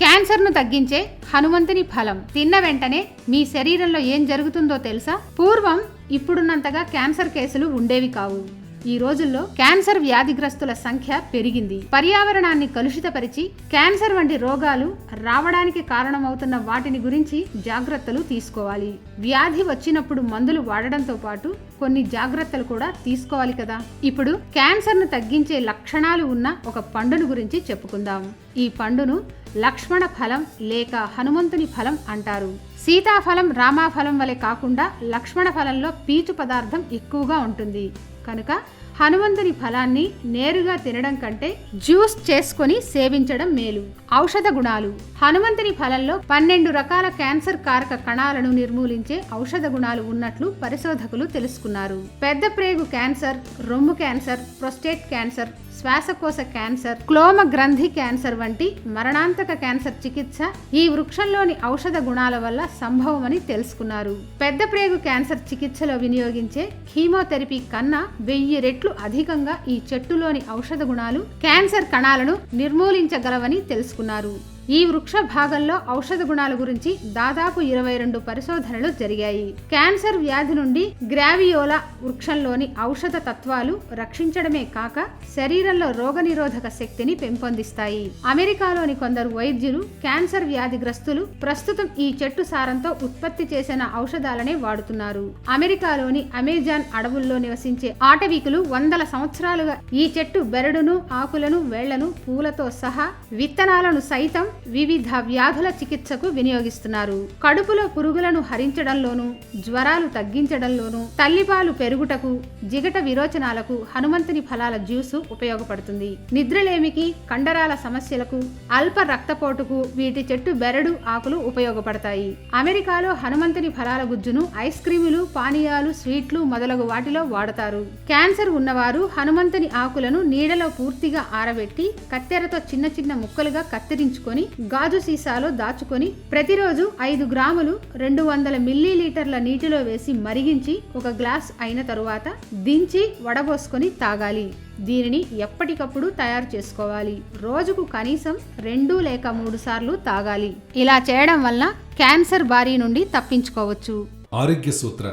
క్యాన్సర్ను తగ్గించే హనుమంతుని ఫలం తిన్న వెంటనే మీ శరీరంలో ఏం జరుగుతుందో తెలుసా? పూర్వం ఇప్పుడున్నంతగా క్యాన్సర్ కేసులు ఉండేవి కావు. ఈ రోజుల్లో క్యాన్సర్ వ్యాధిగ్రస్తుల సంఖ్య పెరిగింది. పర్యావరణాన్ని కలుషితపరిచి క్యాన్సర్ వంటి రోగాలు రావడానికి కారణమవుతున్న వాటిని గురించి జాగ్రత్తలు తీసుకోవాలి. వ్యాధి వచ్చినప్పుడు మందులు వాడడంతో పాటు కొన్ని జాగ్రత్తలు కూడా తీసుకోవాలి కదా. ఇప్పుడు క్యాన్సర్ను తగ్గించే లక్షణాలు ఉన్న ఒక పండును గురించి చెప్పుకుందాం. ఈ పండును లక్ష్మణ ఫలం లేక హనుమంతుని ఫలం అంటారు. సీతాఫలం రామాఫలం వలె కాకుండా లక్ష్మణ ఫలంలో పీచు పదార్థం ఎక్కువగా ఉంటుంది. కనుక హనుమంతుని ఫలాన్ని నేరుగా తినడం కంటే జ్యూస్ చేసుకొని సేవించడం మేలు. ఔషధ గుణాలు. హనుమంతుని ఫలంలో పన్నెండు రకాల క్యాన్సర్ కారక కణాలను నిర్మూలించే ఔషధ గుణాలు ఉన్నట్లు పరిశోధకులు తెలుసుకున్నారు. పెద్ద ప్రేగు క్యాన్సర్ రొమ్ము క్యాన్సర్ ప్రొస్టేట్ క్యాన్సర్ శ్వాసకోశ క్యాన్సర్ క్లోమ గ్రంథి క్యాన్సర్ వంటి మరణాంతక క్యాన్సర్ చికిత్స ఈ వృక్షంలోని ఔషధ గుణాల వల్ల సంభవమని తెలుసుకున్నారు. పెద్ద ప్రేగు క్యాన్సర్ చికిత్సలో వినియోగించే కీమోథెరపీ కన్నా వెయ్యి రెట్లు అధికంగా ఈ చెట్టులోని ఔషధ గుణాలు క్యాన్సర్ కణాలను నిర్మూలించగలవని తెలుసుకున్నారు. ఈ వృక్ష భాగంలో ఔషధ గుణాల గురించి దాదాపు ఇరవై రెండు పరిశోధనలు జరిగాయి. క్యాన్సర్ వ్యాధి నుండి గ్రావియోలా వృక్షంలోని ఔషధ తత్వాలు రక్షించడమే కాక శరీరంలో రోగనిరోధక శక్తిని పెంపొందిస్తాయి. అమెరికాలోని కొందరు వైద్యులు క్యాన్సర్ వ్యాధిగ్రస్తులు ప్రస్తుతం ఈ చెట్టు సారంతో ఉత్పత్తి చేసిన ఔషధాలనే వాడుతున్నారు. అమెరికాలోని అమెజాన్ అడవుల్లో నివసించే ఆటవికులు వందల సంవత్సరాలుగా ఈ చెట్టు బెరడును ఆకులను వేళ్ళను పూలతో సహా విత్తనాలను సైతం వివిధ వ్యాధుల చికిత్సకు వినియోగిస్తున్నారు. కడుపులో పురుగులను హరించడంలోను జ్వరాలు తగ్గించడంలోను తల్లిపాలు పెరుగుటకు జిగట విరోచనాలకు హనుమంతుని ఫలాల జ్యూసు ఉపయోగపడుతుంది. నిద్రలేమికి కండరాల సమస్యలకు అల్ప రక్తపోటుకు వీటి చెట్టు బెరడు ఆకులు ఉపయోగపడతాయి. అమెరికాలో హనుమంతుని ఫలాల గుజ్జును ఐస్ క్రీములు పానీయాలు స్వీట్లు మొదలగు వాటిలో వాడతారు. క్యాన్సర్ ఉన్నవారు హనుమంతుని ఆకులను నీడలో పూర్తిగా ఆరబెట్టి కత్తెరతో చిన్న చిన్న ముక్కలుగా కత్తిరించుకొని గాజు సీసాలో దాచుకొని ప్రతిరోజు ఐదు గ్రాములు రెండు వందల మిల్లీలీటర్ల నీటిలో వేసి మరిగించి ఒక గ్లాస్ అయిన తరువాత దించి వడబోసుకొని తాగాలి. దీనిని ఎప్పటికప్పుడు తయారు చేసుకోవాలి. రోజుకు కనీసం రెండు లేక మూడు సార్లు తాగాలి. ఇలా చేయడం వల్ల క్యాన్సర్ బారి నుండి తప్పించుకోవచ్చు. ఆరోగ్య సూత్ర